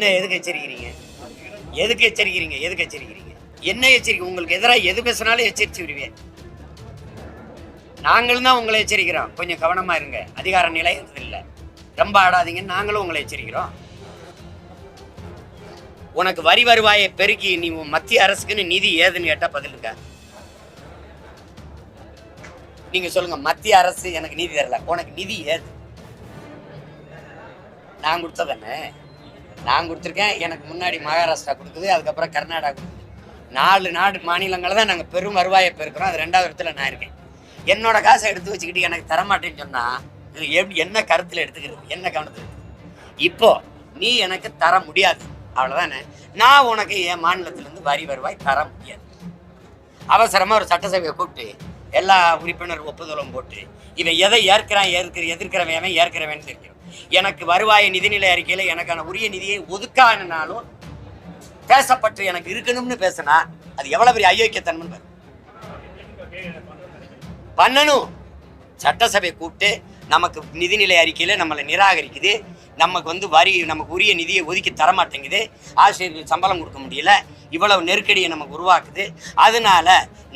என்ன எதுக்கு எச்சரிக்கிறீங்க? எதுக்கு எச்சரிக்கிறீங்க? எதுக்கு எச்சரிக்கிறீங்க? என்ன எச்சரிக்கை? உங்களுக்கு எதிராக எது பேசினாலும் எச்சரிச்சு விடுவேன் நாங்களும் தான் உங்களை எச்சரிக்கிறோம். கொஞ்சம் கவனமா இருங்க. அதிகார நிலை இல்லை. ரொம்ப ஆடாதீங்கன்னு நாங்களும் உங்களை எச்சரிக்கிறோம். உனக்கு வரி வருவாயை பெருக்கி நீ மத்திய அரசுக்குன்னு நிதி ஏதுன்னு கேட்டா பதிலுங்க நீங்க சொல்லுங்க மத்திய அரசு எனக்கு நிதி தரல. உனக்கு நிதி ஏது? நான் கொடுத்ததானே நான் கொடுத்துருக்கேன் எனக்கு முன்னாடி மகாராஷ்டிரா கொடுக்குது அதுக்கப்புறம் கர்நாடகா கொடுக்குது நாலு நாடு மாநிலங்களை தான் நாங்கள் பெரும் வருவாயை பெருக்கிறோம். அது ரெண்டாவது இடத்துல நான் இருக்கேன். என்னோட காசை எடுத்து வச்சுக்கிட்டு எனக்கு தரமாட்டேன்னு சொன்னால் இது எப்படி என்ன கருத்தில் எடுத்துக்கிறது? என்ன கவனத்தில் எடுத்துக்கிறது? இப்போ நீ எனக்கு தர முடியாது. அவ்வளோதானே நான் உனக்கு என் மாநிலத்திலேருந்து வரி வருவாய் தர முடியாது. அவசரமாக ஒரு சட்டசபையை கூப்பிட்டு எல்லா உறுப்பினர் ஒப்புதலும் போட்டு இவன் எதை ஏற்கிறான் ஏற்கிற எதிர்க்கிறவன் ஏற்கிறவன் தெரியும் எனக்கு வருவாய நிதிநிலை அறிக்கையில் எனக்கான உரிய நிதியை ஒதுக்கானாலும் பேசப்பட்டு எனக்கு இருக்கணும்னு பேசினா அது எவ்வளவு பெரிய அயோக்கியத்தன்மை பண்ணணும். சட்டசபை கூப்பிட்டு நமக்கு நிதிநிலை அறிக்கையில் நம்மளை நிராகரிக்குது. நமக்கு வந்து வரி நமக்கு உரிய நிதியை ஒதுக்கி தர மாட்டேங்குது சம்பளம் கொடுக்க முடியல. இவ்வளவு நெருக்கடியை நமக்கு உருவாக்குது. அதனால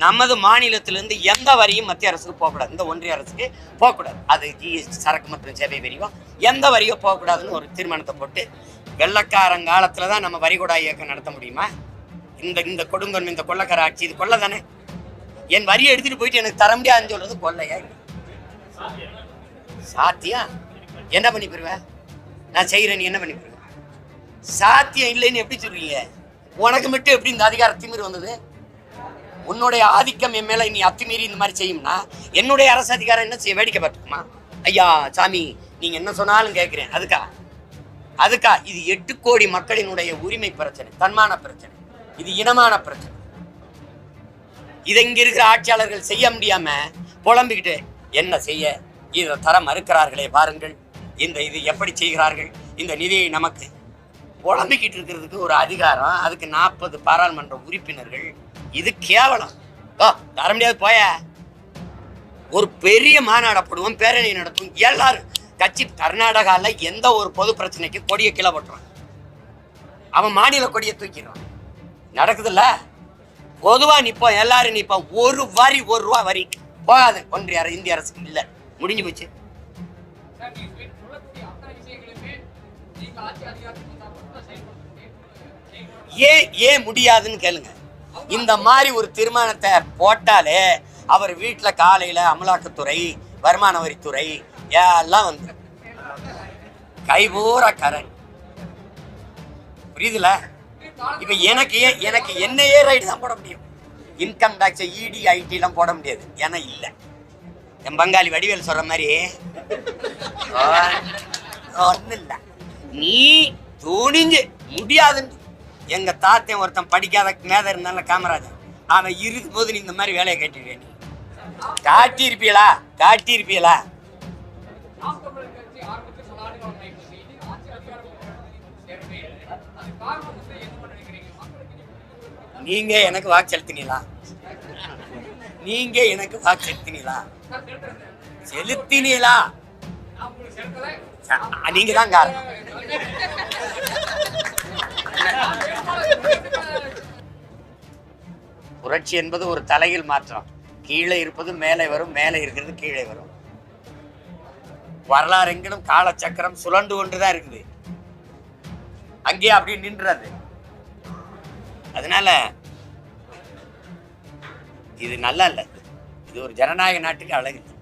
நமது மாநிலத்திலேருந்து எந்த வரியும் மத்திய அரசுக்கு போகக்கூடாது. இந்த ஒன்றிய அரசுக்கு போகக்கூடாது. அது ஜிஎஸ்டி சரக்கு மற்றும் சேவை வரியும் எந்த வரியும் போகக்கூடாதுன்னு ஒரு தீர்மானத்தை போட்டு வெள்ளக்காரங்காலத்தில் தான் நம்ம வரிகொடா இயக்கம் நடத்த முடியுமா? இந்த இந்த கொடுங்கன் இந்த கொள்ளக்கார ஆட்சி இது கொள்ளை தானே என் வரியை எடுத்துகிட்டு போயிட்டு எனக்கு தர முடியாதுன்னு சொல்றது கொள்ளையா இது? சாத்தியம் என்ன பண்ணி போயிருவேன் நான் செய்கிறேன் நீ என்ன பண்ணி போயிருவேன் சாத்தியம் இல்லைன்னு எப்படி சொல்றீங்க? உனக்கு மட்டும் எப்படி இந்த அதிகார திமிர் வந்தது? உன்னுடைய ஆதிக்கம் என் மேல நீ அத்துமீறி இந்த மாதிரி செய்யும்னா என்னுடைய அரசு அதிகாரம் என்ன செய்ய வேடிக்கை பார்த்துக்குமா. ஐயா சாமி நீங்க என்ன சொன்னாலும் கேட்கிறேன். அதுக்கா? அதுக்கா? இது எட்டு கோடி மக்களினுடைய உரிமை பிரச்சனை தன்மான பிரச்சனை. இது இனமான பிரச்சனை. இதை இங்க இருக்கிற ஆட்சியாளர்கள் செய்ய முடியாம புலம்பிக்கிட்டு என்ன செய்ய? இதை தர மறுக்கிறார்களே பாருங்கள். இந்த இது எப்படி செய்கிறார்கள்? இந்த நிதியை நமக்கு புலம்பிக்கிட்டு இருக்கிறதுக்கு ஒரு அதிகாரம் அதுக்கு நாற்பது பாராளுமன்ற உறுப்பினர்கள். இது கேவலம். ஓ தர முடியாது போய. ஒரு பெரிய மாநாடப்படுவோம் பேரணி நடத்தும் எல்லாரும் கட்சி கர்நாடகாவில் எந்த ஒரு பொது பிரச்சனைக்கு கொடியை கீழே போட்டுறான் அவன் மாநில கொடியை தூக்கிடுறான். நடக்குதுல்ல? பொதுவாக நிற்போம் எல்லாரும் நிற்போம் ஒரு வரி ஒரு ரூபா வரி. போகாது ஒன்றிய அரசு இந்திய அரசுக்கு இல்லை. முடிஞ்சு போச்சு. ஏன் ஏன் முடியாதுன்னு கேளுங்க. இந்த மாதிரி ஒரு தீர்மானத்தை போட்டாலே அவர் வீட்டில் காலையில் அமலாக்கத்துறை வருமான வரித்துறை எல்லாம் வந்து கைபூரா கரண் புரியுதுல? இப்ப எனக்கு எனக்கு என்னையே ரைடு தான் போட முடியும். இன்கம் டாக்ஸ் இடி ஐடி எல்லாம் போட முடியாது. ஏன்னா இல்ல. என் பங்காளி வடிவேல் சொல்ற மாதிரி ஒன்றும் இல்லை. நீ துணிஞ்சு முடியாதுன்னு. எங்க தாத்தன் ஒருத்தன் படிக்காத மேத இருந்தால காமராஜன் அவன் இருக்கும் போது நீ இந்த மாதிரி வேலையை கட்டிடுவே நீ? காட்டியிருப்பீங்களா காட்டியிருப்பீங்களா நீங்க எனக்கு வாக்கு செலுத்தினீங்களா? நீங்க எனக்கு வாக்கு செலுத்தினீங்களா? செலுத்தினீங்களா? நீங்க தான் காரணம். புரட்சி என்பது ஒரு தலையில் மாற்றம். கீழே இருப்பது மேலே வரும் மேலே இருக்கிறது கீழே வரும். வரலாறு எங்கிலும் காலச்சக்கரம் சுழண்டு கொண்டுதான் இருக்குது. அங்கேயே அப்படியே நின்றது. அதனால இது நல்லா இல்லை. இது ஒரு ஜனநாயக நாட்டுக்கு அழகு.